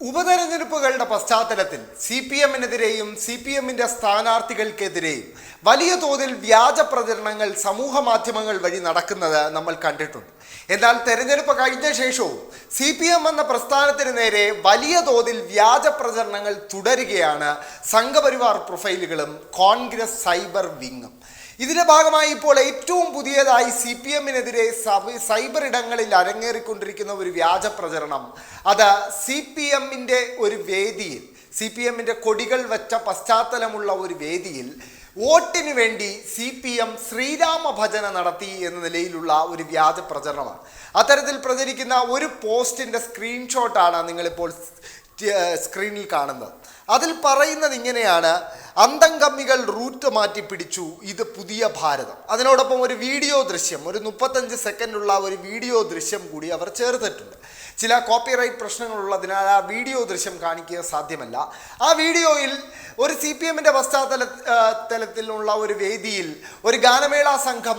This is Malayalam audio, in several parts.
ഉപതെരഞ്ഞെടുപ്പുകളുടെ പശ്ചാത്തലത്തിൽ സി പി എമ്മിനെതിരെയും സി പി എമ്മിന്റെ സ്ഥാനാർത്ഥികൾക്കെതിരെയും വലിയ തോതിൽ വ്യാജ പ്രചരണങ്ങൾ സമൂഹ മാധ്യമങ്ങൾ വഴി നടക്കുന്നത് നമ്മൾ കണ്ടിട്ടുണ്ട്. എന്നാൽ തെരഞ്ഞെടുപ്പ് കഴിഞ്ഞ ശേഷവും സി പി എം എന്ന പ്രസ്ഥാനത്തിന് നേരെ വലിയ തോതിൽ വ്യാജ പ്രചരണങ്ങൾ തുടരുകയാണ് സംഘപരിവാർ പ്രൊഫൈലുകളും കോൺഗ്രസ് സൈബർ വിങ്ങും. ഇതിന്റെ ഭാഗമായി ഇപ്പോൾ ഏറ്റവും പുതിയതായി സി പി എമ്മിനെതിരെ സൈബർ ഇടങ്ങളിൽ അരങ്ങേറിക്കൊണ്ടിരിക്കുന്ന ഒരു വ്യാജ പ്രചരണം. അത് സി പി എമ്മിന്റെ ഒരു വേദിയിൽ സി പി എമ്മിന്റെ കൊടികൾ വെച്ച പശ്ചാത്തലമുള്ള ഒരു വേദിയിൽ വോട്ടിന് വേണ്ടി സി പി എം ശ്രീരാമ ഭജന നടത്തി എന്ന നിലയിലുള്ള ഒരു വ്യാജ പ്രചരണമാണ്. അത്തരത്തിൽ പ്രചരിക്കുന്ന ഒരു പോസ്റ്റിന്റെ സ്ക്രീൻഷോട്ടാണ് നിങ്ങളിപ്പോൾ സ്ക്രീനിൽ കാണുന്നത്. അതിൽ പറയുന്നത് ഇങ്ങനെയാണ് അന്തംകമ്മികൾ റൂട്ട് മാറ്റി പിടിച്ചു. ഇത് പുതിയ ഭാരതം. അതിനോടൊപ്പം ഒരു വീഡിയോ ദൃശ്യം ഒരു മുപ്പത്തഞ്ച് സെക്കൻഡുള്ള ഒരു വീഡിയോ ദൃശ്യം കൂടി അവർ ചേർത്തിട്ടുണ്ട്. ചില കോപ്പിറൈറ്റ് പ്രശ്നങ്ങളുള്ളതിനാൽ ആ വീഡിയോ ദൃശ്യം കാണിക്കുക സാധ്യമല്ല. ആ വീഡിയോയിൽ ഒരു സി പി എമ്മിന്റെ പശ്ചാത്തല തലത്തിലുള്ള ഒരു വേദിയിൽ ഒരു ഗാനമേള സംഘം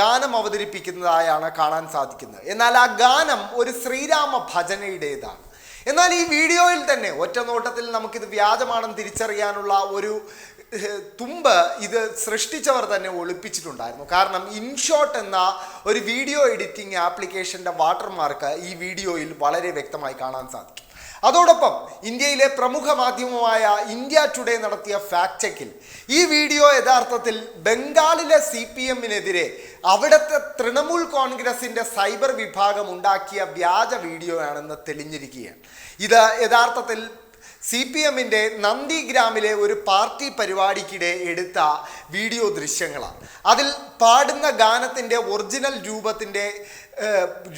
ഗാനം അവതരിപ്പിക്കുന്നതായാണ് കാണാൻ സാധിക്കുന്നത്. എന്നാൽ ആ ഗാനം ഒരു ശ്രീരാമ ഭജനയുടേതാണ് എന്നാൽ ഈ വീഡിയോയിൽ തന്നെ ഒറ്റ നോട്ടത്തിൽ നമുക്കിത് വ്യാജമാണെന്ന് തിരിച്ചറിയാനുള്ള ഒരു തുമ്പ് ഇത് സൃഷ്ടിച്ചവർ തന്നെ ഒളിപ്പിച്ചിട്ടുണ്ടായിരുന്നു. കാരണം ഇൻഷോട്ട് എന്ന ഒരു വീഡിയോ എഡിറ്റിംഗ് ആപ്ലിക്കേഷന്റെ വാട്ടർമാർക്ക് ഈ വീഡിയോയിൽ വളരെ വ്യക്തമായി കാണാൻ സാധിക്കും. അതോടൊപ്പം ഇന്ത്യയിലെ പ്രമുഖ മാധ്യമമായ ഇന്ത്യ ടുഡേ നടത്തിയ ഫാക്ട് ചെക്കിൽ ഈ വീഡിയോ യഥാർത്ഥത്തിൽ ബംഗാളിലെ സി പി എമ്മിനെതിരെ അവിടുത്തെ തൃണമൂൽ കോൺഗ്രസിന്റെ സൈബർ വിഭാഗം ഉണ്ടാക്കിയ വ്യാജ വീഡിയോ ആണെന്ന് തെളിഞ്ഞിരിക്കുകയാണ്. ഇത് യഥാർത്ഥത്തിൽ സി പി എമ്മിന്റെ നന്ദിഗ്രാമിലെ ഒരു പാർട്ടി പരിപാടിക്കിടെ എടുത്ത വീഡിയോ ദൃശ്യങ്ങളാണ്. അതിൽ പാടുന്ന ഗാനത്തിന്റെ ഒറിജിനൽ രൂപത്തിന്റെ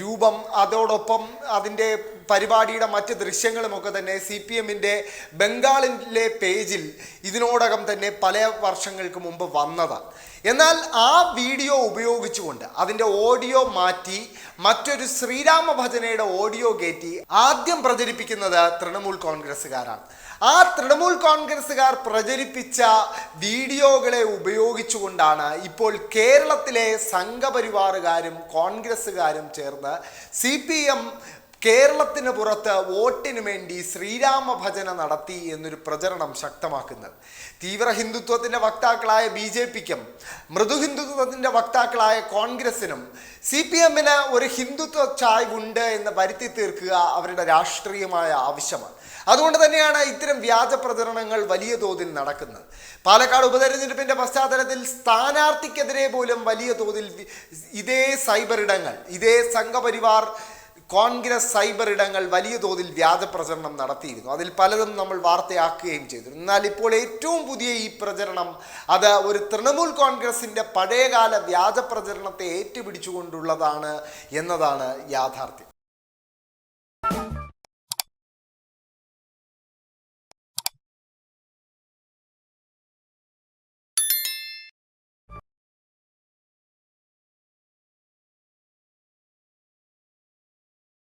രൂപം അതോടൊപ്പം അതിന്റെ പരിപാടിയുടെ മറ്റ് ദൃശ്യങ്ങളുമൊക്കെ തന്നെ സി പി എമ്മിന്റെ ബംഗാളിലെ പേജിൽ ഇതിനോടകം തന്നെ പല വർഷങ്ങൾക്ക് മുമ്പ് വന്നതാണ്. എന്നാൽ ആ വീഡിയോ ഉപയോഗിച്ചുകൊണ്ട് അതിന്റെ ഓഡിയോ മാറ്റി മറ്റൊരു ശ്രീരാമ ഭജനയുടെ ഓഡിയോ ഗേറ്റി ആദ്യം പ്രചരിപ്പിക്കുന്നത് തൃണമൂൽ കോൺഗ്രസ്സുകാരാണ്. ആ തൃണമൂൽ കോൺഗ്രസ്സുകാർ പ്രചരിപ്പിച്ച വീഡിയോകളെ ഉപയോഗിച്ചുകൊണ്ടാണ് ഇപ്പോൾ കേരളത്തിലെ സംഘപരിവാറുകാരും കോൺഗ്രസ്സുകാരും ചേർന്ന് സി പി എം കേരളത്തിന് പുറത്ത് വോട്ടിന് വേണ്ടി ശ്രീരാമ ഭജന നടത്തി എന്നൊരു പ്രചരണം ശക്തമാക്കുന്നത്. തീവ്ര ഹിന്ദുത്വത്തിന്റെ വക്താക്കളായ ബി ജെ പിക്കും മൃദു ഹിന്ദുത്വത്തിന്റെ വക്താക്കളായ കോൺഗ്രസിനും സി പി എമ്മിന് ഒരു ഹിന്ദുത്വ ചായ്വുണ്ട് എന്ന് വരുത്തി തീർക്കുക അവരുടെ രാഷ്ട്രീയമായ ആവശ്യമാണ്. അതുകൊണ്ട് തന്നെയാണ് ഇത്തരം വ്യാജ പ്രചരണങ്ങൾ വലിയ തോതിൽ നടക്കുന്നത്. പാലക്കാട് ഉപതെരഞ്ഞെടുപ്പിന്റെ പശ്ചാത്തലത്തിൽ സ്ഥാനാർത്ഥിക്കെതിരെ പോലും വലിയ തോതിൽ ഇതേ സൈബർ ഇടങ്ങൾ ഇതേ സംഘപരിവാർ കോൺഗ്രസ് സൈബർ ഇടങ്ങൾ വലിയ തോതിൽ വ്യാജപ്രചരണം നടത്തിയിരുന്നു. അതിൽ പലതും നമ്മൾ വാർത്തയാക്കുകയും ചെയ്തു. എന്നാൽ ഇപ്പോൾ ഏറ്റവും പുതിയ ഈ പ്രചരണം അത് ഒരു തൃണമൂൽ കോൺഗ്രസിന്റെ പഴയകാല വ്യാജപ്രചരണത്തെ ഏറ്റുപിടിച്ചുകൊണ്ടുള്ളതാണ് എന്നതാണ് യാഥാർത്ഥ്യം.